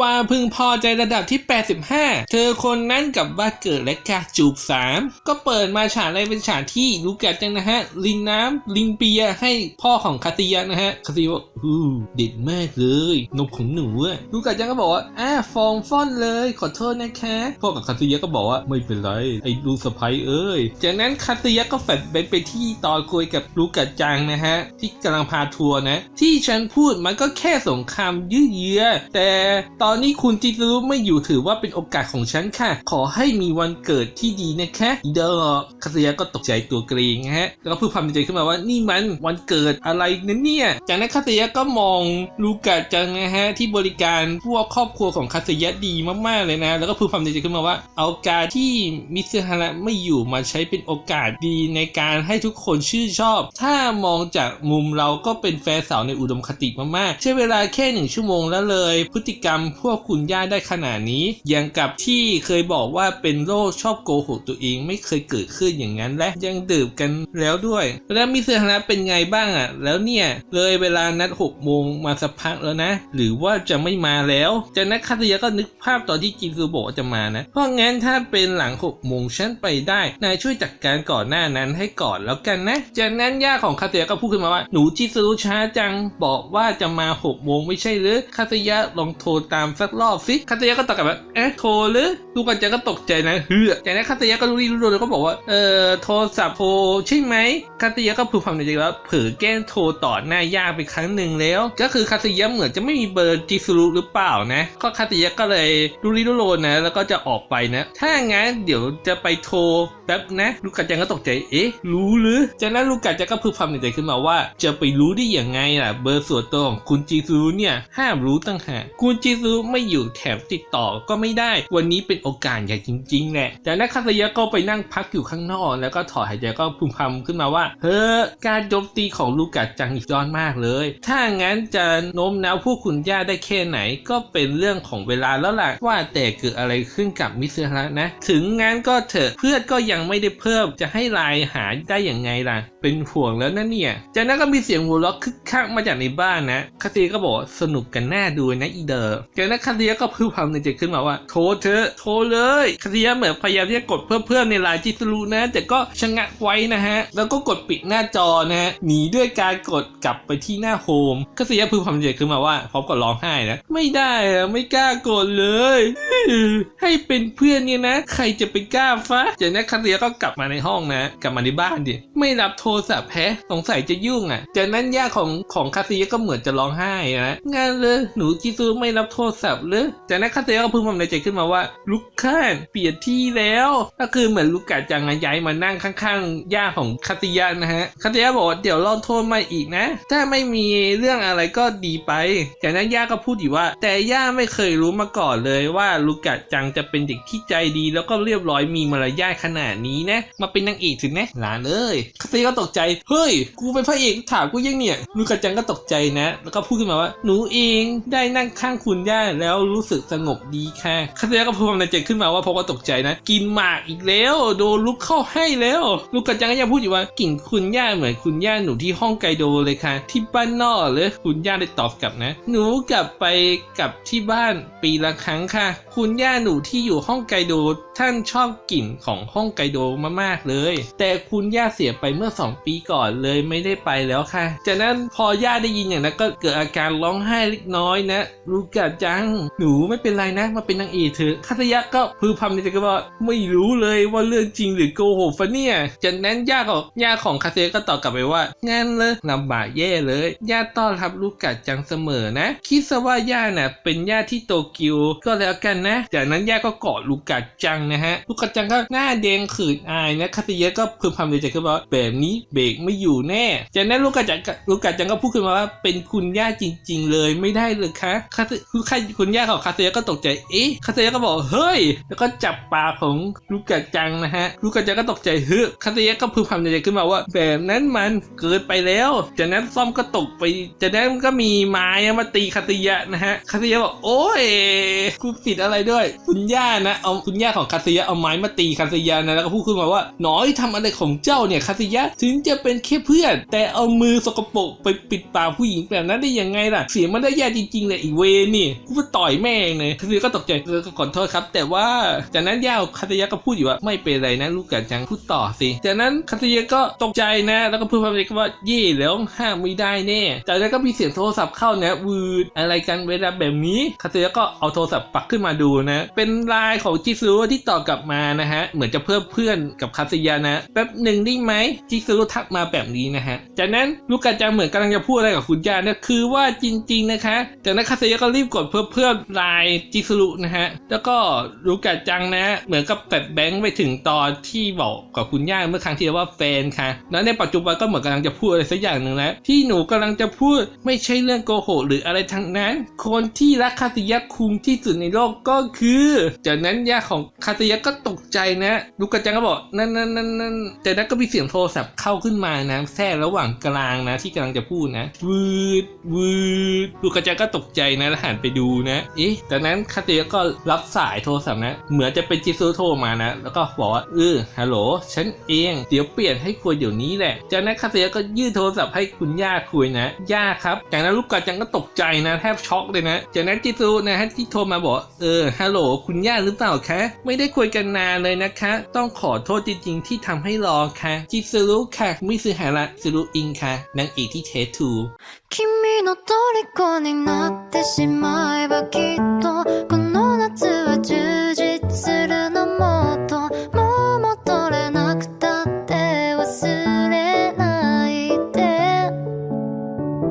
ว่าพึงพอใจระดับที่ 85 เธอคนนั้นกับบ้าเกิดและกาจูบ 3 ก็เปิดมาฉากแรกเป็นฉากที่ลูกาจังนะฮะ ลิงน้ำลิงเปียให้พ่อของคาติยะนะฮะคาติยะบอกฮู้เด็ดมากเลยนมของหนูอะลูกาจังก็บอกว่าอ่าฟองฟ่อนเลยขอโทษนะคะพ่อกับคาติยะก็บอกว่าไม่เป็นไรไอ้ลูกสะใภ้เอ้ยจากนั้นคาติยะก็แฟลชแบ็คไปที่ตอนคุยกับลูกาจังนะฮะที่กำลังพาทัวร์นะ ที่ฉันพูดมันก็แค่สงครามยืดเยื้อแต่ตอนนี้คุณจิซุรุไม่อยู่ถือว่าเป็นโอกาสของฉันค่ะ ขอให้มีวันเกิดที่ดีนะคะเดอร์คาติยะก็ตกใจตัวเกรงนะฮะ แล้วก็พูดความในใจขึ้นมาว่านี่มันวันเกิดอะไรนั่นเนี่ย จากนั้นคาติยะก็มองลูกาจังนะฮะที่บริการพวกครอบครัวของคาติยะดีมากๆเลยนะ แล้วก็พูดความในใจขึ้นมาว่า เอาการที่มิซึฮาระไม่อยู่มาใช้เป็นโอกาสดีในการให้ทุกคนชื่นชอบ ถ้ามองจากมุมเราก็เป็นแฟนสาวในอุดมคติมากๆ ใช้เวลาแค่หนึ่งชั่วโมงแล้วเลย พฤติกรรมพวกคุณย่าได้ขนาดนี้ อย่างกับที่เคยบอกว่าเป็นโรคชอบโกหกตัวเอง ไม่เคยเกิดขึ้นอย่างนั้นและยังดื่มกันแล้วด้วย แล้วมิซึฮาระเป็นไงบ้างอะ แล้วเนี่ยเลยเวลานัดหกโมงมาสักพักแล้วนะ หรือว่าจะไม่มาแล้วจากนั้นคาตยะก็นึกภาพตอนที่จินซูบอกจะมานะ เพราะงั้นถ้าเป็นหลังหกโมงฉันไปได้นายช่วยจัดการก่อนหน้านั้นให้ก่อนแล้วกันนะ จากนั้นย่าของคาตยก็พูดขึ้นมาว่าหนูจิซูช้าจังบอกว่าจะมาหกโมงไม่ใช่หรือคาตยลองโทรตามสักรอบสิคาตยะก็ตอบกลับว่าเอ๊ะโทรหรือลูกกันจะก็ตกใจนะเฮือจากนั้นคาตยะก็รู้ดีรู้โดนแล้วก็บอกว่าเออโทรศัพท์โทรใช่ไหมคาตยะก็พูดความในใจว่าเผลอแกล้งโทรต่อหน้าย่าไปครั้งหนึ่งแล้ว ก็คือคาตยะเหมือนจะไม่มีเบอร์จิซูรุหรือเปล่านะ ก็คาตยะก็เลยรู้ดีรู้โดนนะ แล้วก็จะออกไปนะ ถ้างั้นเดี๋ยวจะไปโทรแป๊บนะ ลูกกาจังก็ตกใจเอ๊ะรู้หรือจากนั้นลูกกาจังก็พูดความในใจขึ้นมาว่า จะไปรู้ได้อยังไงล่ะ เบอร์ส่วนตัวของคุณจิซูรุเนี่ยห้ามรู้ตั้งหากคุณจิซุไม่อยู่แถมติดต่อก็ไม่ได้ วันนี้เป็นโอกาสใหญ่จริงๆแหละจากนั้นคาตยะก็ไปนั่งพักอยู่ข้างนอก แล้วก็ถอดหายใจก็พึมพำขึ้นมาว่า เฮ้อการโจมตีของลูกกาจังอีกยอดมากเลย ถ้างั้นจะโน้มน้าวพวกคุณย่าได้แค่ไหน ก็เป็นเรื่องของเวลาแล้วล่ะว่าแต่เกิดอะไรขึ้นกับมิสเตอร์ฮะนะ ถึงงั้นก็เถอะเพื่อนก็ยังไม่ได้เพิ่มจะให้ไลน์หาได้อย่างไงล่ะ เป็นห่วงแล้วนะเนี่ย จากนั้นก็มีเสียงหัวเราะคึกคักมาจากในบ้านนะคาเตียก็บอกสนุกกันแน่ดูนะอีเดอร์จากนั้นคาเตียก็พูดความในใจขึ้นมาว่าโทรเถอะโทรเลยคาเตียเหมือนพยายามที่จะกดเพิ่มเพิ่มในไลน์จิสรูนะ แต่ก็ชะงักไว้นะฮะ แล้วก็กดปิดหน้าจอนะฮะหนีด้วยการกดกลับไปที่หน้าโฮมคาเตียพูดความในใจขึ้นมาว่าพร้อมกับร้องไห้นะไม่ได้อะไม่กล้ากดเลย ให้เป็นเพื่อนเนี่ยนะ ใครจะไปกล้าฟะจากนั้นคาเตียก็กลับมาในห้องนะ กลับมาในบ้านดิไม่รับโทรศัพท์แพ้สงสัยจะยุ่งอะ จากนั้นย่าของของคาเตียก็เหมือนจะร้องไห้นะงานเลยหนูจิซูไม่รับโทรศัพท์เลยจากนั้นคาเตียก็พึมพำในใจขึ้นมาว่าลุกข้านเปลี่ยนที่แล้ว ก็คือเหมือนลูกกาจังย้ายมานั่งข้างๆย่าของคาเตียนะฮะคาเตียบอกว่าเดี๋ยวลองโทรมาอีกนะ ถ้าไม่มีเรื่องอะไรก็ดีไป จากนั้นย่าก็พูดอีกว่า แต่ย่าไม่เคยรู้มาก่อนเลยว่าลูกกาจังจะเป็นเด็กที่ใจดี แล้วก็เรียบร้อยมีมารยาทขนาดนี้นะมาเป็นนางเอกถึงนะหลานเอ้ยคาเตีก็ตกใจ เฮ้ย กูเป็นพระเอกถามกูยังเนี่ยลูกกาจังก็ตกใจนะ แล้วก็พูดขึ้นมาว่า หนูเองได้นั่งข้างคุณย่าแล้วรู้สึกสงบดีค่ะคาเตียก็พูดความในใจขึ้นมาว่าเพราะว่าตกใจนะ กินหมากอีกแล้วโดนลุกเข้าให้แล้ว ลูกกาจังก็ยังพูดอยู่ว่ากลิ่นคุณย่าเหมือนคุณย่าหนูที่ห้องไกโดเลยค่ะ ที่บ้านนอกเลยคุณย่าได้ตอบกลับนะ หนูกลับไปกลับที่บ้านปีละครั้งค่ะ คุณย่าหนูที่อยู่ห้องไกโดท่านชอบกลิ่นของห้องไกโดมากๆเลย แต่คุณย่าเสียไปเมื่อส2 ปีก่อนเลยไม่ได้ไปแล้วค่ะ จากนั้นพอย่าได้ยินอย่างนั้นก็เกิดอาการร้องไห้เล็กน้อยนะลูกาจัง หนูไม่เป็นไรนะมาเป็นนางเอกเถอะคาตยะก็พือพำในใจก็ว่าไม่รู้เลยว่าเรื่องจริงหรือโกหกฟะเนี่ยจากนั้นย่าของย่าของคาเตยะก็ตอบกลับไปว่างั้นเลยลำบากแย่เลยย่าต้อนรับลูกกาจังเสมอนะ คิดซะว่าย่าน่ะเป็นย่าที่โตเกียวก็แล้วกันนะ จากนั้นย่าก็กอดลูกกาจังนะฮะลูกกาจังก็หน้าแดงขืนอายนะคาเตยะก็พึมพำในใจก็ว่าแบบนี้เบรกไม่อยู่แน่ จากนั้นลูกกาจังลูกกาจังก็พูดขึ้นมาว่าเป็นคุณย่าจริง ๆ เลยไม่ได้เลยคะคาเตคือใครคุณย่าของคาเตยก็ตกใจเอ๊ะคาเตยก็บอกเฮ้ย แล้วก็จับปากของลูกกาจังนะฮะลูกกาจังก็ตกใจเฮ้ยคาเตยก็พึมพำในใจขึ้นมาว่า แบบนั้นมันเกินไปแล้ว จากนั้นซ่อมก็ตกไป จากนั้นก็มีไม้มาตีคาเตยนะฮะคาเตยบอกโอ้ยกูผิดอะไรด้วย คุณย่านะเอาคุณย่าของคาเตยเอาไม้มาตีคาเตยนะแล้วก็พูดขึ้นมาว่าหนอยทำอะไรของเจ้าเนี่ยคาเตยถึถึงจะเป็นแค่เพื่อน แต่เอามือสกปรกไปปิดปากผู้หญิงแบบนั้นได้ยังไงล่ะ เสียมันได้แย่จริงๆเลยอีเวนี่กูไปต่อยแม่งเลยคาซึยก็ตกใจเออก็ขอโทษครับ แต่ว่าจากนั้นย่าคาซึยะก็พูดอยู่ว่าไม่เป็นไรนะลูกกะจังพูดต่อสิจากนั้นคาซึยะก็ตกใจนะ แล้วก็พูดพร้อมกันว่าเย่แล้วห้ามไม่ได้แน่จากนั้นก็มีเสียงโทรศัพท์เข้านะวืดอะไรกันเวลาแบบนี้คาซึยะก็เอาโทรศัพท์ปักขึ้นมาดูนะ เป็นไลน์ของจิซูรุที่ต่อกลับมานะฮะเหมือนจะเพิ่มเพื่อนกับคาซึยะนะแป๊บหนึ่งได้ไหมจิซูรุทักมาแบบนี้นะฮะ จากนั้นลูกกาจังเหมือนกำลังจะพูดอะไรกับคุณย่านะคือว่าจริง ๆ นะคะ จากนั้นคาซึยะก็รีบกดเพิ่มเพื่อไลน์จิซูรุนะฮะ แล้วก็ลูกกาจังนะ เหมือนกับแฟลชแบงค์ไปถึงตอนที่บอกกับคุณย่าเมื่อครั้งที่ว่าแฟนค่ะ แล้วในปัจจุบันก็เหมือนกำลังจะพูดอะไรสักอย่างหนึ่งแล้ว ที่หนูกำลังจะพูดไม่ใช่เรื่องโกหกหรืออะไรทั้งนั้น คนที่รักคาซึยะคุงที่สุดในโลกก็คือ จากนั้นย่าของคาซึยะก็ตกใจนะลูกกระจังก็บอกนั่นนั่นนั่นนั่นจากนั้นก็มีเสียงโทรศัพท์เข้าขึ้นมานะแทรกระหว่างกลางนะ ที่กำลังจะพูดนะวืดวืดลูกกระจังก็ตกใจนะแล้วหันไปดูนะเอ๊ะจากนั้นคาเซึยก็รับสายโทรศัพท์นะ เหมือนจะเป็นจิซูโทรมานะ แล้วก็บอกว่าเออฮัลโหลฉันเองเดี๋ยวเปลี่ยนให้คุยเดี๋ยวนี้แหละ จากนั้นคาเซึยก็ยื่นโทรศัพท์ให้คุณย่าคุยนะย่าครับจากนั้นลูกกระจังก็ตกใจนะแทบช็อกเลยนะจากนั้นจิซูนะฮะที่โทรมาบอกเออฮัลโหลคุณย่าหรือเปล่าคะไม่ได้คุยกันนานเลยนะคะ ต้องขอโทษจริงๆที่ทำให้รอค่ะจิซูรุค่ะมิซึฮาระซูรุอิงค่ะนางเอกที่เทสทู 君の虜になってしまえばきっとこの夏は充実するのも